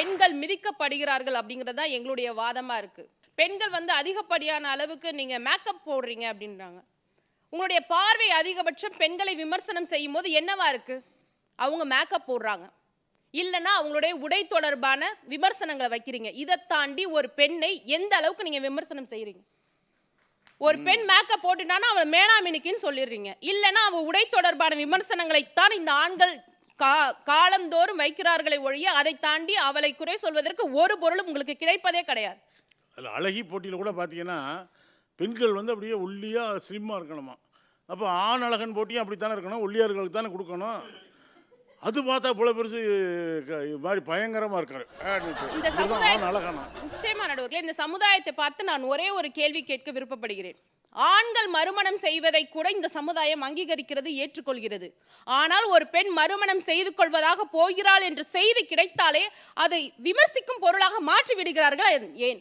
பெண்கள் மிதிக்கப்படுகிறார்கள் அப்படிங்கிறது தான் எங்களுடைய வாதமா இருக்கு. பெண்கள் வந்து அதிகப்படியான அளவுக்கு நீங்க மேக்கப் போடுறீங்க அப்படின்றாங்க. உங்களுடைய பார்வை அதிகபட்சம் பெண்களை விமர்சனம் செய்யும் போது என்னவா இருக்கு? அவங்க மேக்கப் போடுறாங்க. இல்லைன்னா அவங்களுடைய உடை தொடர்பான விமர்சனங்களை வைக்கிறீங்க. இதை தாண்டி ஒரு பெண்ணை எந்த அளவுக்கு நீங்க விமர்சனம் செய்றீங்க? ஒரு பெண் மேக்கப் போட்டுட்டானா அவளை மேனாமினிக்குன்னு சொல்லிடுறீங்க. இல்லைன்னா அவ உடை தொடர்பான விமர்சனங்களைத்தான் இந்த ஆண்கள் கா காலந்தோறும் வைக்கிறார்களே ஒழிய அதை தாண்டி அவளை குறை சொல்வதற்கு ஒரு பொருளும் உங்களுக்கு கிடைப்பதே கிடையாது. அதில் அழகி போட்டியில் கூட பார்த்தீங்கன்னா பெண்கள் வந்து அப்படியே ஒல்லியாக ஸ்லிம்மாக இருக்கணுமா? அப்போ ஆண் அழகன் போட்டியும் அப்படி தானே இருக்கணும்? ஒல்லியார்களுக்கு தானே கொடுக்கணும்? அது பார்த்தா போல பெருசு மாதிரி பயங்கரமாக இருக்காரு. இந்த இதுதான் சமுதாய- ஆண் அழகானா. நிச்சயமா நடுவர்களே இந்த சமுதாயத்தை பார்த்து நான் ஒரே ஒரு கேள்வி கேட்க விருப்பப்படுகிறேன். ஆண்கள் மறுமணம் செய்வதை கூட இந்த சமுதாயம் அங்கீகரிக்கிறது ஏற்றுக்கொள்கிறது. ஆனால் ஒரு பெண் மறுமணம் செய்து கொள்வதாக போகிறாள் என்ற செய்தி கிடைத்தாலே அதை விமர்சிக்கும் பொருளாக மாற்றி விடுகிறார்கள் ஏன்?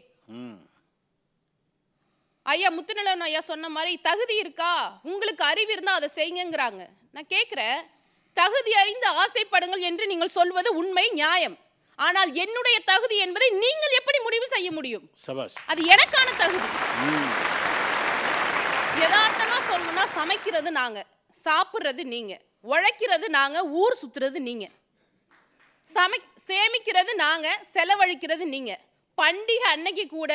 ஐயா முத்துநிலவன் ஐயா சொன்ன மாதிரி தகுதி இருக்கா? உங்களுக்கு அறிவு இருந்தா அதை செய்யுங்கங்கிறாங்க. நான் கேட்கிறேன் தகுதி அறிந்து ஆசைப்படுங்கள் என்று நீங்கள் சொல்வது உண்மை நியாயம். ஆனால் என்னுடைய தகுதி என்பதை நீங்கள் எப்படி முடிவு செய்ய முடியும்? அது எனக்கான தகுதி. ம் யதார்த்தமா சொல்லணும்னா சமைக்கிறது நாங்க சாப்பிடுறது நீங்க உழைக்கிறது நாங்க ஊர் சுத்துறது நீங்க. சமை சேமிக்கிறது நாங்க செலவழிக்கிறது நீங்க. பண்டிகை அன்னைக்கு கூட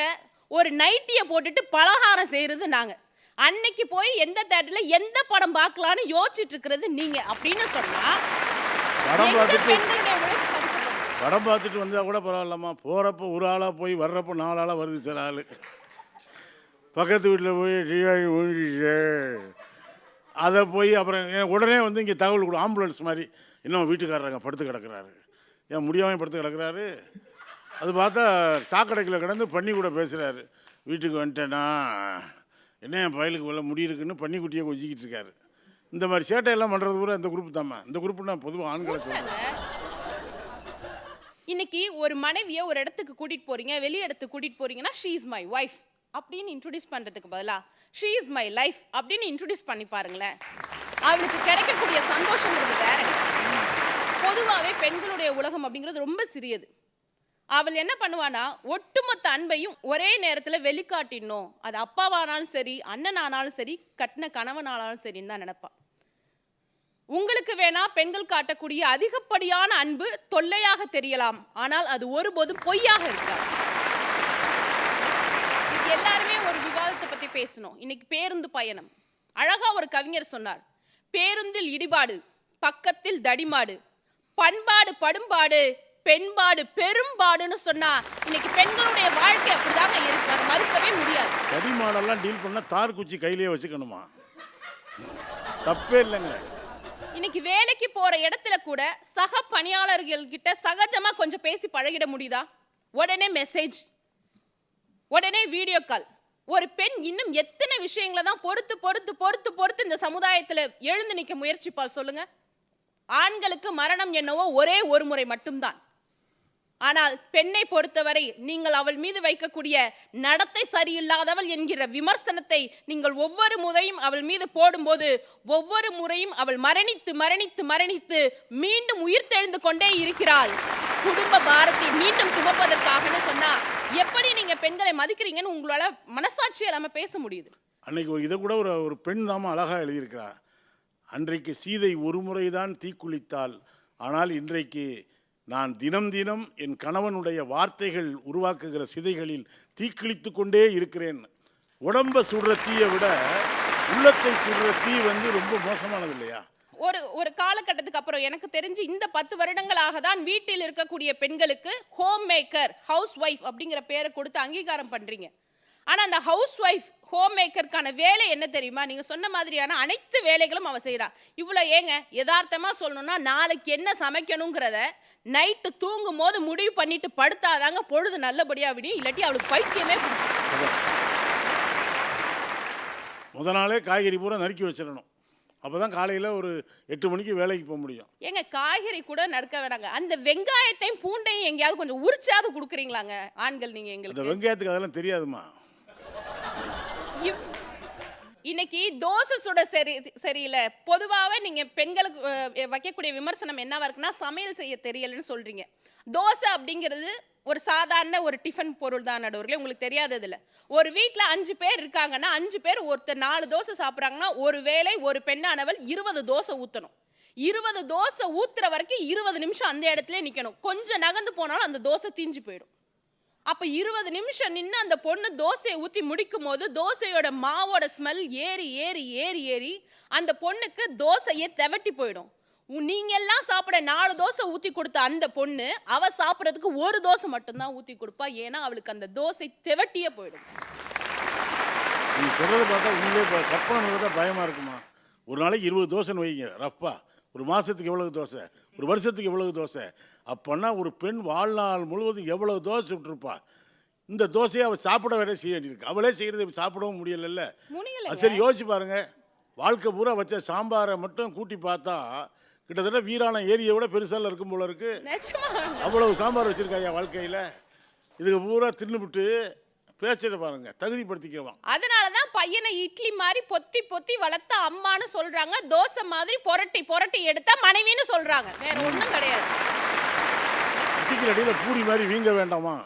ஒரு நைட்டியை போட்டுட்டு பலகாரம் செய்யறது நாங்க. அன்னைக்கு போய் எந்த தேட்டர்ல எந்த படம் பார்க்கலாம்னு யோசிச்சுட்டு இருக்கிறது நீங்க அப்படின்னு சொன்னா படம் எங்க பார்த்துட்டு பெண்களுடைய உழைப்பு மதிக்கப்படும்? படம் பார்த்துட்டு வந்தால் கூட பரவாயில்லம்மா. போகிறப்ப ஒரு ஆளாக போய் வர்றப்போ நாலு ஆளாக வருது சில ஆள். பக்கத்து வீட்டில் போய் டிஆய் ஊழிச்சு அதை போய் அப்புறம் ஏன் உடனே வந்து இங்கே தகவல் கொடு ஆம்புலன்ஸ் மாதிரி. இன்னும் வீட்டுக்காரங்க படுத்து கிடக்கிறாரு. ஏன் முடியாமல் படுத்து கிடக்கிறாரு? அது பார்த்தா சாக்கடைக்கில் கிடந்து பண்ணி கூட பேசுகிறாரு வீட்டுக்கு வந்துட்டேனா? என்ன என் பயலுக்கு வெள்ள முடி இருக்குன்னு பண்ணி குட்டியை கொஞ்சிக்கிட்டு இருக்காரு. இந்த மாதிரி சேட்டையெல்லாம் பண்ணுறது கூட இந்த குரூப் தாம்மா. இந்த குரூப்னா பொதுவாக ஆண்களை சொல்கிறேன் இன்னைக்கு ஒரு மனைவியை ஒரு இடத்துக்கு கூட்டிகிட்டு போகிறீங்க வெளி இடத்துக்கு கூட்டிகிட்டு போகிறீங்கன்னா ஷீ இஸ் மை ஒய்ஃப் அப்படின்னு இன்ட்ரடியூஸ் பண்ணுறதுக்கு பதிலா ஷீ இஸ் மை லைஃப் அப்படின்னு இன்ட்ரடியூஸ் பண்ணி பாருங்களேன். அவளுக்கு கிடைக்கக்கூடிய சந்தோஷங்கிறது வேற. பொதுவாகவே பெண்களுடைய உலகம் அப்படிங்கிறது ரொம்ப சிறியது. அவள் என்ன பண்ணுவானா ஒட்டுமொத்த அன்பையும் ஒரே நேரத்தில் வெளிக்காட்டிடணும். அது அப்பாவானாலும் சரி அண்ணனானாலும் சரி கட்டின கணவனானாலும் சரின்னு தான் நினைப்பா. உங்களுக்கு வேணா பெண்கள் காட்டக்கூடிய அதிகப்படியான அன்பு தொல்லையாக தெரியலாம். ஆனால் அது ஒருபோதும் பொய்யாக இருக்காது. எல்லாருமே ஒரு விவாதத்தை பத்தி பேசணும். இன்னைக்கு பேருந்து பயணம். அழகா ஒரு கவிஞர் சொன்னார். பேருந்தில் இடிபாடு பக்கத்தில் தடிமாடு. பண்பாடு படும்பாடு பெண்பாடு பெரும்பாடுன்னு சொன்னா இன்னைக்கு பெண்களுடைய வாழ்க்கை அப்படிதாங்க இருக்கு. அதை மறுக்கவே முடியாது. தடி மாடெல்லாம் டீல் பண்ணால் தார் குச்சி கையிலேயே வச்சுக்கணுமா? தப்பே இல்லைங்க. இன்னைக்கு வேலைக்கு போற இடத்துல கூட சக பணியாளர்கள் கிட்ட சகஜமா கொஞ்சம் பேசி பழகிட முடியுதா? உடனே மெசேஜ் உடனே வீடியோ கால் ஒரு பெண் இன்னும் எத்தனை விஷயங்களை தான் பொறுத்து பொறுத்து பொறுத்து பொறுத்து இந்த சமுதாயத்தில் எழுந்து நிற்க முயற்சிப்பால் சொல்லுங்க? ஆண்களுக்கு மரணம் என்னவோ ஒரே ஒரு முறை மட்டும்தான். ஆனால் பெண்ணை பொறுத்தவரை நீங்கள் அவள் மீது வைக்கக்கூடிய நடத்தை சரியில்லாதவள் என்கிற விமர்சனத்தை நீங்கள் ஒவ்வொரு முறையும் அவள் மீது போடும்போது ஒவ்வொரு முறையும் அவள் மரணித்து மரணித்து மரணித்து மீண்டும் உயிர் தெழுந்து கொண்டே இருக்கிறாள். குடும்ப பாரத்தை மீண்டும் சுமப்பதற்காகன்னு சொன்னா எப்படி நீங்க பெண்களை மதிக்கிறீங்கன்னு உங்களால மனசாட்சி இல்லாம பேச முடியுது. அன்னைக்கு ஒரு இதை கூட ஒரு ஒரு பெண் தாம அழகாக எழுதியிருக்கிறா. அன்றைக்கு சீதை ஒரு முறைதான் தீக்குளித்தாள். ஆனால் இன்றைக்கு நான் தினம் தினம் என் கணவனுடைய வார்த்தைகள் உருவாக்குகிற சிதைகளில் தீக்கிழித்து கொண்டே இருக்கிறேன். உடம்பை சுடுற தீயை விட உள்ளத்தை சுடுற தீ வந்து ரொம்ப மோசமானது இல்லையா? ஒரு ஒரு காலகட்டத்துக்கு அப்புறம் எனக்கு தெரிஞ்சு இந்த பத்து வருடங்களாக தான் வீட்டில் இருக்கக்கூடிய பெண்களுக்கு ஹோம் மேக்கர் ஹவுஸ் ஒய்ஃப் அப்படிங்கிற பேரை கொடுத்து அங்கீகாரம் பண்றீங்க. ஆனா அந்த ஹவுஸ் ஒய்ஃப் ஹோம் மேக்கருக்கான வேலை என்ன தெரியுமா? நீங்க சொன்ன மாதிரியான அனைத்து வேலைகளும் அவ செய்றா. இவ்வளவு ஏங்க யதார்த்தமா சொல்லணும்னா நாளைக்கு என்ன சமைக்கணுங்கிறத நைட்டு தூங்கும் போது முடிவு பண்ணிட்டு படுத்தாதாங்க பொழுது நல்லபடியா விடியும். இல்லாட்டி அவளுக்கு பைத்தியமே முத நாளே காய்கறி பூரா நறுக்கி வச்சிடணும். அப்போ தான் காலையில் ஒரு எட்டு மணிக்கு வேலைக்கு போக முடியும். ஏங்க காய்கறி கூட நறுக்க வேணாங்க. அந்த வெங்காயத்தையும் பூண்டையும் எங்கேயாவது கொஞ்சம் உரிச்சாவது கொடுக்குறீங்களாங்க ஆண்கள் நீங்க அந்த எங்களுக்கு வெங்காயத்துக்கு அதெல்லாம் தெரியாதுமா இவ்- இன்னைக்கு தோசை சுட சரி சரியில்லை. பொதுவாகவே நீங்கள் பெண்களுக்கு வைக்கக்கூடிய விமர்சனம் என்னவா இருக்குன்னா சமையல் செய்ய தெரியலன்னு சொல்கிறீங்க தோசை அப்படிங்கிறது ஒரு சாதாரண ஒரு டிஃபன் பொருள் தான் நடுவர்களே. உங்களுக்கு தெரியாததில்ல. ஒரு வீட்டில் அஞ்சு பேர் இருக்காங்கன்னா அஞ்சு பேர் ஒருத்தர் நாலு தோசை சாப்பிட்றாங்கன்னா ஒரு வேளை ஒரு பெண்ணானவள் இருபது தோசை ஊற்றணும் இருபது தோசை ஊத்துற வரைக்கும் இருபது நிமிஷம் அந்த இடத்துல நிற்கணும் கொஞ்சம் நகர்ந்து போனாலும் அந்த தோசை தீஞ்சு போயிடும். அப்போ இருபது நிமிஷம் நின்று அந்த பொண்ணு தோசையை ஊற்றி முடிக்கும் போது தோசையோட மாவோட ஸ்மெல் ஏறி ஏறி ஏறி ஏறி அந்த பொண்ணுக்கு தோசையே தெவட்டி போயிடும். உ- எல்லாம் சாப்பிட நாலு தோசை ஊற்றி கொடுத்த அந்த பொண்ணு அவள் சாப்பிட்றதுக்கு ஒரு தோசை மட்டும்தான் ஊற்றி கொடுப்பா. ஏன்னா அவளுக்கு அந்த தோசை தெவட்டியே போயிடும். நீ சொல்கிறத பார்த்தா உண்மையிலே கற்பனை பார்த்தா பயமாக இருக்குமா? ஒரு நாளைக்கு இருபது தோசைன்னு வைங்க ரஃப்பா ஒரு மாதத்துக்கு எவ்வளவு தோசை? ஒரு வருஷத்துக்கு எவ்வளவு தோசை? அப்போன்னா ஒரு பெண் வாழ்நாள் முழுவதும் எவ்வளவு தோசை சுட்டிருப்பா? இந்த தோசையை அவள் சாப்பிட வேற செய்ய வேண்டியிருக்கு. அவளே செய்கிறது சாப்பிடவும் முடியலைல்ல. சரி யோசிச்சு பாருங்க. வாழ்க்கை பூரா வச்ச சாம்பாரை மட்டும் கூட்டி பார்த்தா கிட்டத்தட்ட வீராண ஏரியை விட பெருசால இருக்கும் போல இருக்கு. அவ்வளவு சாம்பார் வச்சிருக்காயா வாழ்க்கையில்? இதுக்கு பூரா தின்னுபிட்டு பேச்சதை பாருங்க தகுதிப்படுத்திக்கிறவான். அதனாலதான் பையனை இட்லி மாதிரி பொத்தி பொத்தி வளர்த்த அம்மான்னு சொல்றாங்க. தோசை மாதிரி புரட்டி புரட்டி எடுத்தா மனைவின்னு சொல்றாங்க. வேற ஒண்ணும் கிடையாது. அடியில் பூரி மாதிரி வீங்க வேண்டாமா?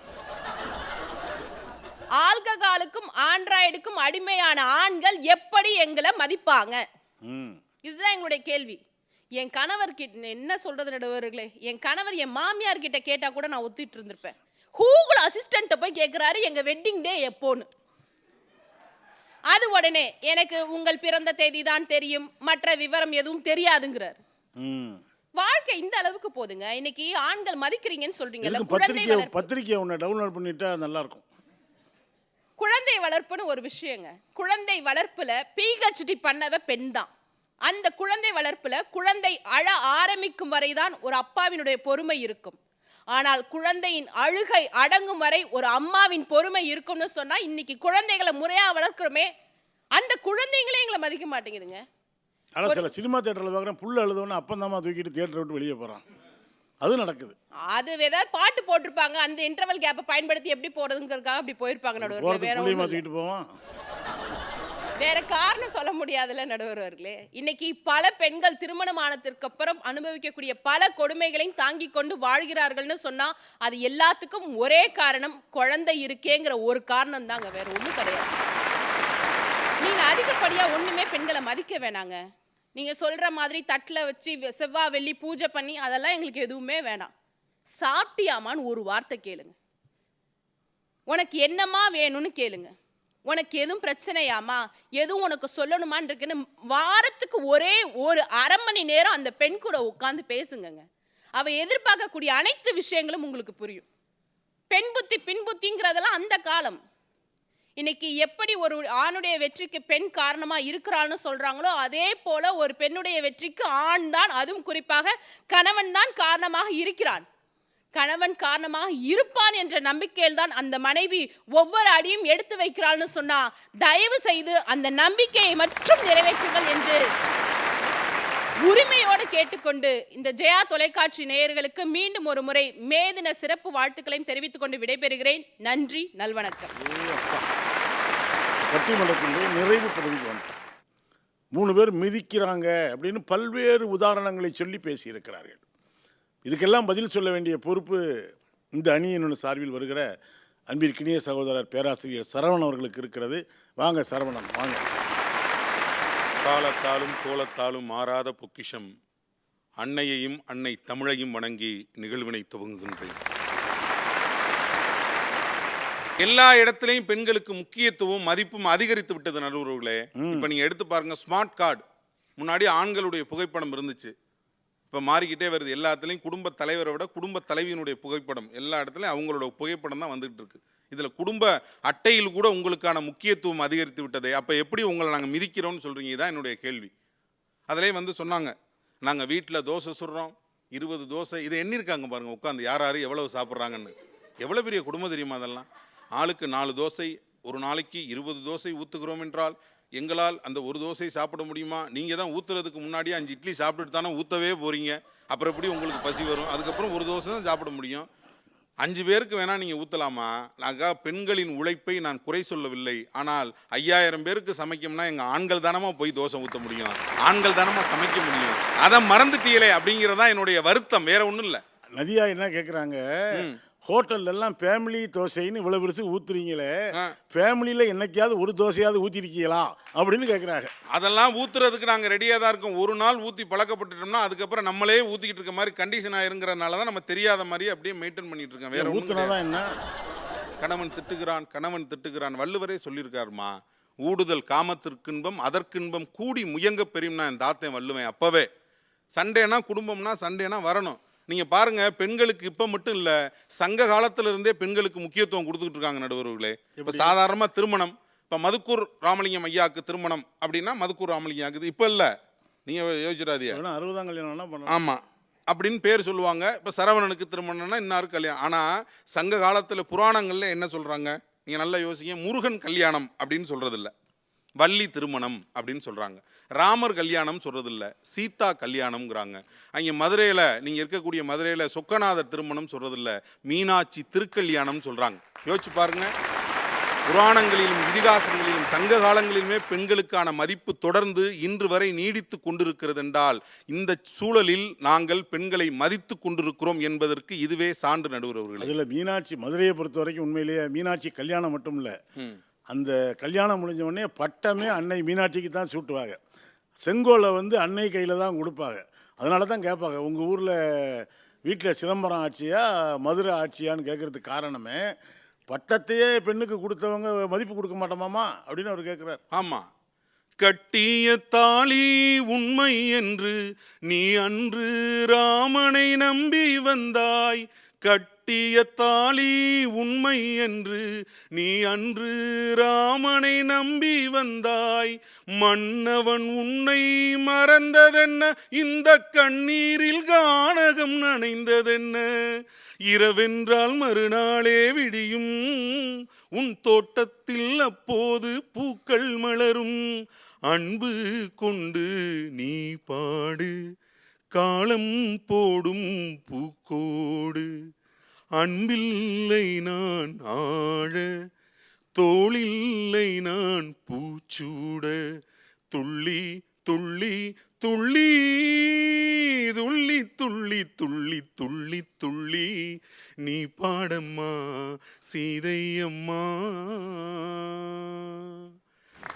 ஆல்கஹாலுக்கும் ஆண்ட்ராய்டுக்கும் அடிமையான ஆண்கள் எப்படி எங்களை மதிப்பாங்க? ம். இதுதான் எங்களுடைய கேள்வி. என் கணவர் கிட்ட என்ன சொல்றது நடுவர்களே? என் கணவர் என் மாமியார் கிட்ட கேட்டா கூட நான் ஒத்திட்டு இருந்திருப்பேன். கூகுள் அசிஸ்டண்ட்டை போய் கேட்குறாரு எங்க வெட்டிங் டே எப்போன்னு. அது உடனே எனக்கு உங்கள் பிறந்த தேதி தான் தெரியும் மற்ற விவரம் எதுவும் தெரியாதுங்கிறார். வாழ்க்கை இந்த அளவுக்கு போதுங்க. இன்னைக்கு ஆண்கள் மதிக்கிறீங்கன்னு சொல்றீங்கல்ல பத்திரிக்கை வளர்ப்பு. பத்திரிக்கையை ஒன்று டவுன்லோட் பண்ணிட்டா நல்லா இருக்கும் குழந்தை வளர்ப்புன்னு ஒரு விஷயங்க. குழந்தை வளர்ப்புல பிஹெச்டி பண்ணவ பெண் தான் அந்த குழந்தை வளர்ப்புல குழந்தை அழ ஆரம்பிக்கும் வரைதான் ஒரு அப்பாவினுடைய பொறுமை இருக்கும். ஆனால் குழந்தையின் அழுகை அடங்கும் வரை ஒரு அம்மாவின் பொறுமை இருக்கும்னு சொன்னா இன்னைக்கு குழந்தைகளை முறையா வளர்க்கிறோமே அந்த குழந்தைங்களே எங்களை மதிக்க மாட்டேங்குதுங்க. ஆனால் சில சினிமா தேட்டரில் பார்க்குறேன் புள்ள எழுதவுடனே அப்பந்தாம்மா தூக்கிட்டு தேட்டரை விட்டு வெளியே போகிறான் அது நடக்குது. அது ஏதாவது பாட்டு போட்டிருப்பாங்க அந்த இன்டர்வல் கேப்பை பயன்படுத்தி எப்படி போறதுங்கிறதுக்காக அப்படி போயிருப்பாங்க நடுவர் வேற போவான். வேற காரணம் சொல்ல முடியாதுல்ல நடுவர்களே இன்னைக்கு பல பெண்கள் திருமணமானதற்கு அப்புறம் அனுபவிக்கக்கூடிய பல கொடுமைகளையும் தாங்கி கொண்டு வாழ்கிறார்கள்னு சொன்னா அது எல்லாத்துக்கும் ஒரே காரணம் குழந்தை இருக்கேங்கிற ஒரு காரணம் தாங்க வேற ஒண்ணும் கிடையாது. நீங்க அதிகப்படியா ஒண்ணுமே பெண்களை மதிக்க வேணாங்க. நீங்க சொல்ற மாதிரி தட்டில் வச்சு வெ- செவ்வாய் வெள்ளி பூஜை பண்ணி அதெல்லாம் எங்களுக்கு எதுவுமே வேணாம். சாப்பிட்டியாமான்னு ஒரு வார்த்தை கேளுங்க. உனக்கு என்னமா வேணும்னு கேளுங்க. உனக்கு எதுவும் பிரச்சனையாமா? எதுவும் உனக்கு சொல்லணுமான்னு இருக்குன்னு வாரத்துக்கு ஒரே ஒரு அரை மணி நேரம் அந்த பெண் கூட உட்காந்து பேசுங்கங்க. அவள் எதிர்பார்க்கக்கூடிய அனைத்து விஷயங்களும் உங்களுக்கு புரியும். பெண் புத்தி பின் புத்திங்கிறதெல்லாம் அந்த காலம். இன்னைக்கு எப்படி ஒரு ஆணுடைய வெற்றிக்கு பெண் காரணமாக இருக்கிறான்னு சொல்கிறாங்களோ அதே போல் ஒரு பெண்ணுடைய வெற்றிக்கு ஆண் தான் அதுவும் குறிப்பாக கணவன் தான் காரணமாக இருக்கிறான். கணவன் காரணமாக இருப்பான் என்ற நம்பிக்கையில் தான் அந்த மனைவி ஒவ்வொரு அடியும் எடுத்து வைக்கிறாள்னு சொன்னா தயவு செய்து அந்த நம்பிக்கையை மட்டும் நிறைவேற்றுங்கள் என்று உரிமையோடு கேட்டுக்கொண்டு இந்த ஜெயா தொலைக்காட்சி நேயர்களுக்கு மீண்டும் ஒரு முறை மேதின சிறப்பு வாழ்த்துக்களையும் தெரிவித்துக் கொண்டு விடைபெறுகிறேன். நன்றி நல்வணக்கம். பட்டிமன்றத்தினுடைய நிறைவு பகுதிக்கு வந்துட்டோம் மூணு பேர் மிதிக்கிறாங்க அப்படின்னு பல்வேறு உதாரணங்களை சொல்லி பேசியிருக்கிறார்கள். இதுக்கெல்லாம் பதில் சொல்ல வேண்டிய பொறுப்பு இந்த அணியினுடைய சார்பில் வருகிற அன்பிற்கினிய சகோதரர் பேராசிரியர் சரவணன் அவர்களுக்கு இருக்கிறது. வாங்க சரவணன் வாங்க. காலத்தாலும் கோலத்தாலும் மாறாத பொக்கிஷம் அன்னையையும் அன்னை தமிழையும் வணங்கி நிகழ்வினை துவங்குகின்றேன். எல்லா இடத்துலையும் பெண்களுக்கு முக்கியத்துவம் மதிப்பும் அதிகரித்து விட்டது நடுவர்களே. இப்ப நீங்க எடுத்து பாருங்க ஸ்மார்ட் கார்டு. முன்னாடி ஆண்களுடைய புகைப்படம் இருந்துச்சு. இப்போ மாறிக்கிட்டே வருது. எல்லாத்துலேயும் குடும்ப தலைவரை விட குடும்ப தலைவியினுடைய புகைப்படம் எல்லா இடத்துலையும் அவங்களோட புகைப்படம் தான் வந்துகிட்டு இருக்கு. இதில் குடும்ப அட்டையில் கூட உங்களுக்கான முக்கியத்துவம் அதிகரித்து விட்டதே. அப்போ எப்படி உங்களை நாங்கள் மிதிக்கிறோம்னு சொல்கிறீங்க இதான் என்னுடைய கேள்வி. அதிலே வந்து சொன்னாங்க. நாங்கள் வீட்டில் தோசை சுடுறோம். இருபது தோசை. இதை எண்ணிருக்காங்க பாருங்கள் உட்காந்து யார் யார் எவ்வளவு சாப்பிட்றாங்கன்னு. எவ்வளோ பெரிய குடும்பம் தெரியுமா அதெல்லாம்? ஆளுக்கு நாலு தோசை. ஒரு நாளைக்கு இருபது தோசை ஊற்றுகிறோம் என்றால் எங்களால் அந்த ஒரு தோசை சாப்பிட முடியுமா? நீங்கள் தான் ஊற்றுறதுக்கு முன்னாடியே அஞ்சு இட்லி சாப்பிட்டுட்டு தானே ஊற்றவே போகிறீங்க அப்புறம் எப்படி உங்களுக்கு பசி வரும்? அதுக்கப்புறம் ஒரு தோசை தான் சாப்பிட முடியும். அஞ்சு பேருக்கு வேணா நீங்க ஊத்தலாமா? நாங்க பெண்களின் உழைப்பை நான் குறை சொல்லவில்லை. ஆனால் ஐயாயிரம் பேருக்கு சமைக்கணும்னா எங்க ஆண்கள் தானமா போய் தோசை ஊத்த முடியும்? ஆண்கள் தானமா சமைக்க முடியும்? அதை மறந்துட்டீங்களே அப்படிங்கறதா என்னுடைய வருத்தம். வேற ஒண்ணும் இல்ல. நதியா என்ன கேட்குறாங்க ஹோட்டல்ல எல்லாம் ஃபேமிலி தோசைன்னு இவ்வளோ பெருசு ஊத்துறீங்களே. ஃபேமிலியில் என்னைக்காவது ஒரு தோசையாவது ஊற்றிருக்கீங்களா அப்படின்னு கேட்குறாங்க அதெல்லாம் ஊத்துறதுக்கு நாங்க ரெடியா தான் இருக்கோம். ஒரு நாள் ஊத்தி பழக்கப்பட்டுட்டோம்னா அதுக்கப்புறம் நம்மளே ஊத்திக்கிட்டு இருக்க மாதிரி கண்டிஷன் ஆயிருங்கிறனால தான் நம்ம தெரியாத மாதிரி அப்படியே மெயின்டைன் பண்ணிட்டு இருக்கோம். வேற ஊத்துனா தான் என்ன? கணவன் திட்டுகிறான் கணவன் திட்டுகிறான். வள்ளுவரே சொல்லியிருக்காருமா ஊடுதல் காமத்திற்கின்பம் அதற்கின்பம் கூடி முயங்க பெரியும்னா என் தாத்தன் வள்ளுவேன் அப்பவே. சண்டேனா குடும்பம்னா சண்டேனா வரணும். நீங்க பாருங்க பெண்களுக்கு இப்ப மட்டும் இல்ல சங்க காலத்துல இருந்தே பெண்களுக்கு முக்கியத்துவம் கொடுத்துக்கிட்டு இருக்காங்க நடுவர்களே. இப்ப சாதாரணமா திருமணம் இப்ப மதுக்கூர் ராமலிங்கம் ஐயாக்கு திருமணம் அப்படின்னா மதுக்கூர் ராமலிங்கம் ஆகுது இப்ப இல்ல. நீங்க யோசிச்சிடாதீங்க. வேணா அறுபதாம் கல்யாணம் என்ன பண்ணலாம். ஆமா. அப்படின்னு பேர் சொல்லுவாங்க. இப்போ சரவணனுக்கு திருமணம்னா இன்னாருக்கு கல்யாணம்? ஆனா சங்க காலத்துல புராணங்கள்ல என்ன சொல்றாங்க? நீங்க நல்லா யோசிங்க முருகன் கல்யாணம் அப்படின்னு சொல்றது இல்ல வள்ளி திருமணம் அப்படின்னு சொல்றாங்க. ராமர் கல்யாணம் சொல்றது இல்ல சீதா கல்யாணம்ங்கிறாங்க. அங்க மதுரையில நீங்க இருக்கக்கூடிய மதுரையில சொக்கநாதர் திருமணம் சொல்றது இல்ல மீனாட்சி திருக்கல்யாணம் சொல்றாங்க. யோசிச்சு பாருங்க. புராணங்களிலும் இதிகாசங்களிலும் சங்க காலங்களிலுமே பெண்களுக்கான மதிப்பு தொடர்ந்து இன்று வரை நீடித்து கொண்டிருக்கிறது என்றால் இந்த சூழலில் நாங்கள் பெண்களை மதித்து கொண்டிருக்கிறோம் என்பதற்கு இதுவே சான்று நடுவர்களே அதில் மீனாட்சி மதுரையை பொறுத்த வரைக்கும் உண்மையிலேயே மீனாட்சி கல்யாணம் மட்டும் இல்லை அந்த கல்யாணம் முடிஞ்ச உடனே பட்டமே அன்னை மீனாட்சிக்கு தான் சூட்டுவாங்க. செங்கோலை வந்து அன்னை கையில் தான் கொடுப்பாங்க. அதனால தான் கேட்பாங்க உங்கள் ஊரில் வீட்டில் சிதம்பரம் ஆட்சியா மதுரை ஆட்சியான்னு கேட்கறதுக்கு காரணமே பட்டத்தையே பெண்ணுக்கு கொடுத்தவங்க மதிப்பு கொடுக்க மாட்டோமாமா? அப்படின்னு அவர் கேட்குறாரு. ஆமாம் கட்டிய தாலி உண்மை என்று நீ அன்று ராமனை நம்பி வந்தாய் கட்டிய தாலி உண்மை என்று நீ அன்று ராமனை நம்பி வந்தாய். மன்னவன் உன்னை மறந்ததென்ன? இந்த கண்ணீரில் கானகம் நனைந்ததென்ன? இரவென்றால் மறுநாளே விடியும். உன் தோட்டத்தில் அப்போது பூக்கள் மலரும். அன்பு கொண்டு நீ பாடு. காலம் போடும் பூக்கோடு. அன்பில்லை நான் ஆழ தோளில்லை நான் பூச்சூட. துள்ளி துள்ளி துள்ளி துள்ளி துள்ளி துள்ளி துள்ளி துள்ளி. நீ பாடம்மா சீதையம்மா.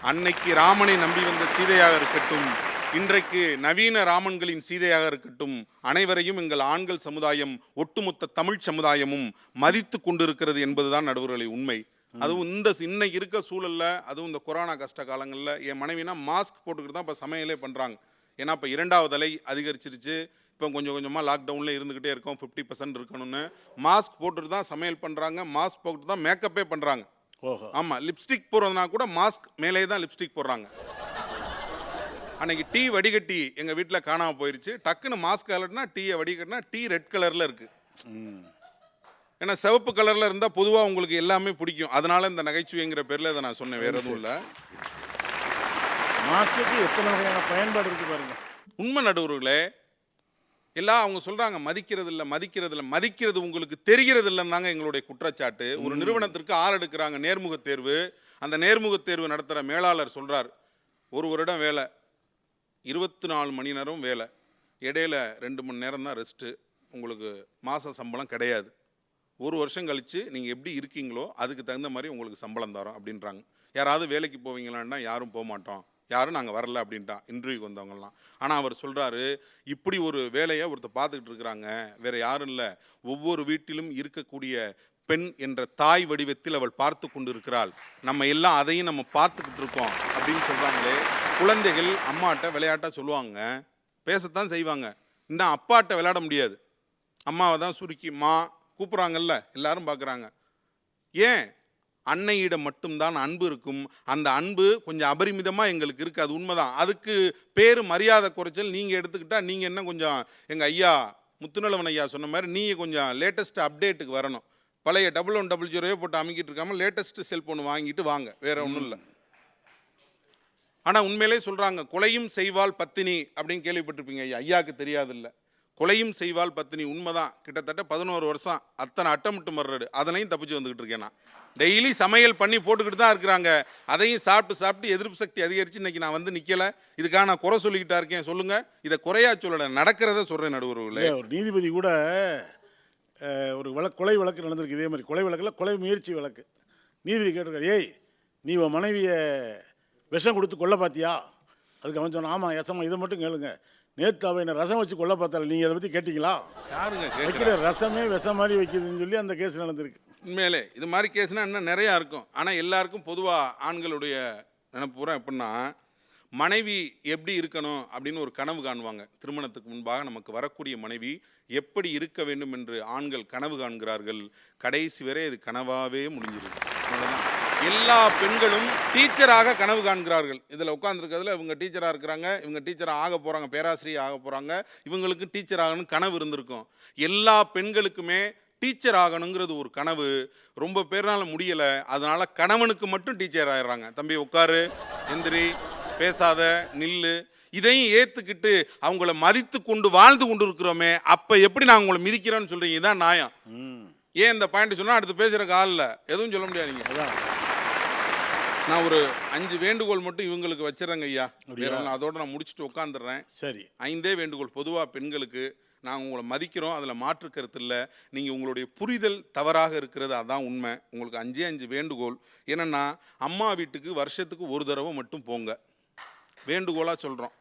அன்னைக்கு ராமனை நம்பி வந்த சீதையாக இருக்கட்டும். இன்றைக்கு நவீன ராமன்களின் சீதையாக இருக்கட்டும் அனைவரையும் எங்கள் ஆண்கள் சமுதாயம் ஒட்டுமொத்த தமிழ் சமுதாயமும் மதித்து கொண்டிருக்கிறது என்பதுதான் நடுவர்களை உண்மை. அதுவும் இந்த இன்னைக்கு இருக்க சூழல்ல அதுவும் இந்த கொரோனா கஷ்ட காலங்களில் என் மனைவினா மாஸ்க் போட்டுக்கிட்டு தான் இப்போ சமையலே பண்ணுறாங்க ஏன்னா இப்போ இரண்டாவது அலை அதிகரிச்சிருச்சு. இப்போ கொஞ்சம் கொஞ்சமாக லாக்டவுனில் இருந்துக்கிட்டே இருக்கோம் ஃபிஃப்டி பர்சன்ட் இருக்கணும்னு. மாஸ்க் போட்டுட்டு தான் சமையல் பண்ணுறாங்க மாஸ்க் போட்டு தான் மேக்கப்பே பண்ணுறாங்க ஓஹோ. ஆமா லிப்ஸ்டிக் போடுறதுனா கூட மாஸ்க் மேலே தான் லிப்ஸ்டிக் போடுறாங்க. அன்னைக்கு டீ வடிகட்டி எங்க வீட்ல காணாம போயிருச்சு. டக்குன்னு மாஸ்க் கலர்னா டீயை வடிகட்டினா டீ ரெட் கலர்ல இருக்கு. ஏன்னா சிவப்பு கலர்ல இருந்தா பொதுவா உங்களுக்கு எல்லாமே பிடிக்கும். அதனால இந்த நகைச்சுவைங்கிற பேர்ல இதை நான் சொன்னேன். வேற எதுவும் இல்லை. மாஸ்க்கு எத்தனை வகையான பயன்பாடு இருக்கு பாருங்க. உண்மை நடுவர்களே எல்லாம் அவங்க சொல்றாங்க மதிக்கிறது இல்ல மதிக்கிறது இல்ல மதிக்கிறது உங்களுக்கு தெரிகிறது இல்லைன்னு தாங்க எங்களுடைய குற்றச்சாட்டு. ஒரு நிறுவனத்திற்கு ஆள் எடுக்கிறாங்க நேர்முக தேர்வு. அந்த நேர்முக தேர்வு நடத்துகிற மேலாளர் சொல்றார் ஒரு வருடம் வேலை. இருபத்தி நாலு மணி நேரம் வேலை. இடையில ரெண்டு மணி நேரம் தான் ரெஸ்ட்டு உங்களுக்கு மாத சம்பளம் கிடையாது. ஒரு வருஷம் கழிச்சு நீங்கள் எப்படி இருக்கீங்களோ அதுக்கு தகுந்த மாதிரி உங்களுக்கு சம்பளம் தரோம் அப்படின்றாங்க. யாராவது வேலைக்கு போவீங்களான்னா யாரும் போக மாட்டோம். யாரும் நாங்கள் வரல அப்படின்ட்டான் இன்டர்வியூக்கு வந்தவங்கலாம். ஆனால் அவர் சொல்கிறாரு இப்படி ஒரு வேலையை ஒருத்தர் பார்த்துக்கிட்டு இருக்கிறாங்க. வேற யாரும் இல்லை. ஒவ்வொரு வீட்டிலும் இருக்கக்கூடிய பெண் என்ற தாய் வடிவத்தில் அவள் பார்த்து கொண்டு இருக்கிறாள் நம்ம எல்லாம் அதையும் நம்ம பார்த்துக்கிட்டு இருக்கோம் அப்படின்னு சொல்கிறாங்களே குழந்தைகள் அம்மாட்ட விளையாட்டாக சொல்லுவாங்க. பேசத்தான் செய்வாங்க. இன்னும் அப்பாட்ட விளையாட முடியாது. அம்மாவை தான் சுருக்கி மா கூப்பிட்றாங்கல்ல எல்லாரும் பார்க்குறாங்க ஏன்? அன்னையிடம் மட்டும்தான் அன்பு இருக்கும். அந்த அன்பு கொஞ்சம் அபரிமிதமாக எங்களுக்கு இருக்குது அது உண்மைதான். அதுக்கு பேர் மரியாதை குறைச்சல் நீங்கள் எடுத்துக்கிட்டால் நீங்கள் என்ன கொஞ்சம் எங்கள் ஐயா முத்துநலவன் ஐயா சொன்ன மாதிரி நீங்கள் கொஞ்சம் லேட்டஸ்ட் அப்டேட்டுக்கு வரணும். பழைய டபுள் ஒன் டபுள் ஜீரோவே போட்டு அமைக்கிட்டு இருக்காமல் லேட்டஸ்ட்டு செல்ஃபோன் வாங்கிட்டு வாங்க. வேறு ஒன்றும் இல்லை. ஆனால் உண்மையிலே சொல்கிறாங்க கொலையும் செய்வாள் பத்தினி அப்படின்னு கேள்விப்பட்டிருப்பீங்க ஐயா. ஐயாவுக்கு தெரியாதில்ல. கொலையும் செய்வால் பத்தினி உண்மைதான். கிட்டத்தட்ட பதினோரு வருஷம் அத்தனை அட்டமிட்டு மர்றாரு அதனையும் தப்பிச்சு வந்துக்கிட்டு இருக்கேன் நான். டெய்லி சமையல் பண்ணி போட்டுக்கிட்டு தான் இருக்கிறாங்க. அதையும் சாப்பிட்டு சாப்பிட்டு எதிர்ப்பு சக்தி அதிகரித்து இன்னைக்கு நான் வந்து நிற்கலை இதுக்காக நான் குறை சொல்லிக்கிட்டா இருக்கேன். சொல்லுங்கள் இதை குறையா சொல்லலை. நடக்கிறத சொல்கிறேன் நடுவர்களே ஒரு நீதிபதி கூட ஒரு வழக்கு கொலை வழக்கு நடந்திருக்கு. இதே மாதிரி கொலை வழக்கில் கொலை முயற்சி வழக்கு. நீதிபதி கேட்டிருக்காரு ஏய் நீ உன் மனைவியை விஷம் கொடுத்து கொல்ல பார்த்தியா? அதுக்கு அவன் சொன்னான் ஆமாம் எசமா இதை மட்டும் கேளுங்க. நேற்று அவன் என்ன ரசம் வச்சு கொல்ல பார்த்தால நீங்கள் அதை பற்றி கேட்டீங்களா? வைக்கிற ரசமே விஷம் மாதிரி வைக்குதுன்னு சொல்லி அந்த கேஸ் நடந்திருக்கு. உண்மையிலே இது மாதிரி கேஸ்னால் இன்னும் நிறையா இருக்கும். ஆனால் எல்லாருக்கும் பொதுவாக ஆண்களுடைய நினைப்பு பூரா எப்படின்னா மனைவி எப்படி இருக்கணும் அப்படின்னு ஒரு கனவு காணுவாங்க. திருமணத்துக்கு முன்பாக நமக்கு வரக்கூடிய மனைவி எப்படி இருக்க வேண்டும் என்று ஆண்கள் கனவு காண்கிறார்கள். கடைசி வரை இது கனவாகவே முடிஞ்சிருக்கு. எல்லா பெண்களும் டீச்சராக கனவு காண்கிறார்கள். இதில் உட்காந்துருக்கிறதுல இவங்க டீச்சராக இருக்கிறாங்க இவங்க டீச்சராக ஆக போகிறாங்க பேராசிரியர் ஆக போகிறாங்க இவங்களுக்கு டீச்சர் ஆகணும் கனவு இருந்திருக்கும். எல்லா பெண்களுக்குமே டீச்சர் ஆகணுங்கிறது ஒரு கனவு. ரொம்ப பேர்னால முடியல. அதனால கணவனுக்கு மட்டும் டீச்சர் ஆயிடுறாங்க. தம்பி உட்காரு எந்திரி பேசாத நில்லு. இதையும் ஏத்துக்கிட்டு அவங்கள மதித்து கொண்டு வாழ்ந்து கொண்டு இருக்கிறோமே அப்ப எப்படி நான் உங்களை மிதிக்கிறேன்னு சொல்றீங்க? இதான் நியாயம். ஏன் இந்த பாயிண்ட் சொன்னா அடுத்து பேசுறக்கு ஆள் இல்ல எதுவும் சொல்ல முடியாது நீங்க அதான். நான் ஒரு அஞ்சு வேண்டுகோள் மட்டும் இவங்களுக்கு வச்சிடறேங்க ஐயா? வேற ஒண்ணும் அதோட நான் முடிச்சுட்டு உட்காந்துடுறேன் சரி. ஐந்தே வேண்டுகோள் பொதுவாக பெண்களுக்கு நாங்கள் உங்களை மதிக்கிறோம் அதில் மாற்று கருத்து இல்லை. நீங்கள் உங்களுடைய புரிதல் தவறாக இருக்கிறது அதான் உண்மை. உங்களுக்கு அஞ்சே அஞ்சு வேண்டுகோள். என்னென்னா அம்மா வீட்டுக்கு வருஷத்துக்கு ஒரு தடவை மட்டும் போங்க. வேண்டுகோளாக சொல்கிறோம்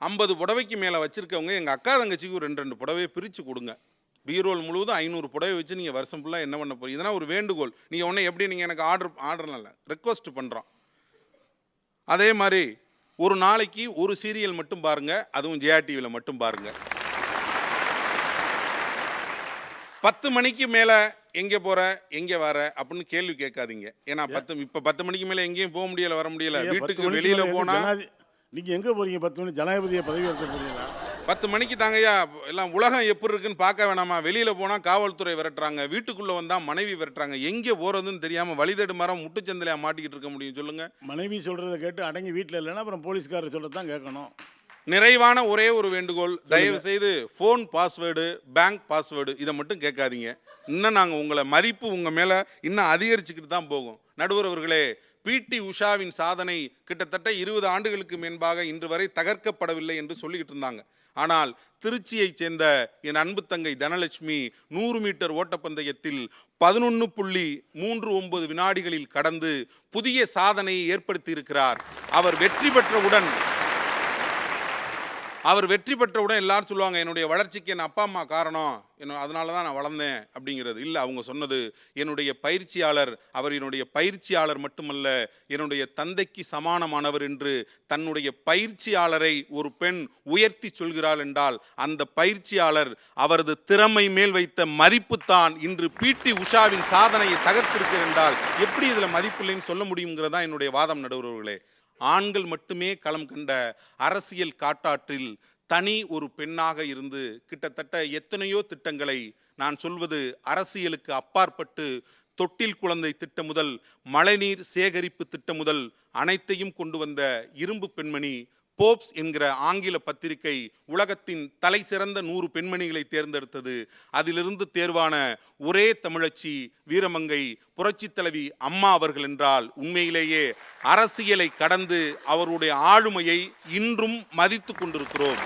ஐம்பது புடவைக்கு மேலே வச்சுருக்கவங்க எங்கள் அக்கா தங்கச்சிக்கு ஒரு ரெண்டு ரெண்டு புடவையை பிரித்து கொடுங்க. பீரோல் முழுவதும் ஐநூறு புடவை வச்சு நீங்கள் வருஷம் ஃபுல்லாக என்ன பண்ண போறீங்க? இதெல்லாம் ஒரு வேண்டுகோள். நீங்கள் ஒன்று எப்படி நீங்கள் எனக்கு ஆர்டர் ஆர்டர்லாம் இல்லை. ரெக்வஸ்ட் பண்ணுறோம் அதே மாதிரி ஒரு நாளைக்கு ஒரு சீரியல் மட்டும் பாருங்க. அதுவும் ஜெயா டிவியில் மட்டும் பாருங்க. பத்து மணிக்கு மேல எங்க போற எங்க வர அப்படின்னு கேள்வி கேட்காதீங்க. ஏன்னா பத்து இப்ப பத்து மணிக்கு மேல எங்கேயும் போக முடியல வர முடியல. வீட்டுக்கு வெளியில மேல எது போனா ஜனாதி- நீங்க எங்க போறீங்க பத்து மணி? ஜனாதிபதியை பதவி ஏற்க போறீங்களா? பத்து மணிக்கு தாங்கய்யா எல்லாம் உலகம் எப்படி இருக்குன்னு பார்க்க வேணாமா? வெளியில போனா காவல்துறை விரட்டுறாங்க வீட்டுக்குள்ள வந்தா மனைவி விரட்டுறாங்க. எங்க போறதுன்னு தெரியாம வழிதேடு மரம் முட்டுச்சந்திலையா மாட்டிக்கிட்டு இருக்க முடியும் சொல்லுங்க. மனைவி சொல்றதை கேட்டு அடங்கி வீட்டில் இல்லைன்னா அப்புறம் போலீஸ்காரர் சொல்லத்தான் கேட்கணும். நிறைவான ஒரே ஒரு வேண்டுகோள் தயவு செய்து ஃபோன் பாஸ்வேர்டு பேங்க் பாஸ்வேர்டு இதை மட்டும் கேட்காதீங்க. இன்னும் நாங்கள் உங்களை மதிப்பு உங்கள் மேலே இன்னும் அதிகரிச்சுக்கிட்டு தான் போகும். நடுவர் அவர்களே பிடி உஷாவின் சாதனை கிட்டத்தட்ட இருபது ஆண்டுகளுக்கு முன்பாக இன்று வரை தகர்க்கப்படவில்லை என்று சொல்லிக்கிட்டு இருந்தாங்க. ஆனால் திருச்சியைச் சேர்ந்த என் அன்பு தங்கை தனலட்சுமி நூறு மீட்டர் ஓட்டப்பந்தயத்தில் பதினொன்று புள்ளி மூன்று ஒன்பது வினாடிகளில் கடந்து புதிய சாதனையை ஏற்படுத்தியிருக்கிறார். அவர் வெற்றி பெற்றவுடன் அவர் வெற்றி பெற்றவுடன் எல்லாரும் சொல்லுவாங்க என்னுடைய வளர்ச்சிக்கு என் அப்பா அம்மா காரணம். என்ன அதனால தான் நான் வளர்ந்தேன் அப்படிங்கிறது. இல்லை அவங்க சொன்னது என்னுடைய பயிற்சியாளர் அவர் என்னுடைய பயிற்சியாளர் மட்டுமல்ல என்னுடைய தந்தைக்கு சமானமானவர் என்று தன்னுடைய பயிற்சியாளரை ஒரு பெண் உயர்த்தி சொல்கிறாள் என்றால் அந்த பயிற்சியாளர் அவரது திறமை மேல் வைத்த மதிப்பு தான் இன்று பிடி உஷாவின் சாதனையை தகர்த்திருக்கிறது என்றால் எப்படி இதில் மதிப்பில்லைன்னு சொல்ல முடியுங்கிறதா என்னுடைய வாதம் நடுவர்களே. ஆண்கள் மட்டுமே களம் கண்ட அரசியல் காட்டாற்றில் தனி ஒரு பெண்ணாக இருந்து கிட்டத்தட்ட எத்தனையோ திட்டங்களை நான் சொல்வது அரசியலுக்கு அப்பாற்பட்டு தொட்டில் குழந்தை திட்டம் முதல் மழைநீர் சேகரிப்பு திட்டம் முதல் அனைத்தையும் கொண்டு வந்த இரும்பு பெண்மணி போப்ஸ் என்கிற ஆங்கில பத்திரிகை உலகத்தின் தலை சிறந்த நூறு பெண்மணிகளை தேர்ந்தெடுத்தது. அதிலிருந்து தேர்வான ஒரே தமிழச்சி வீரமங்கை புரட்சி தலைவி அம்மா அவர்கள் என்றால் உண்மையிலேயே அரசியலை கடந்து அவருடைய ஆளுமையை இன்றும் மதித்து கொண்டிருக்கிறோம்.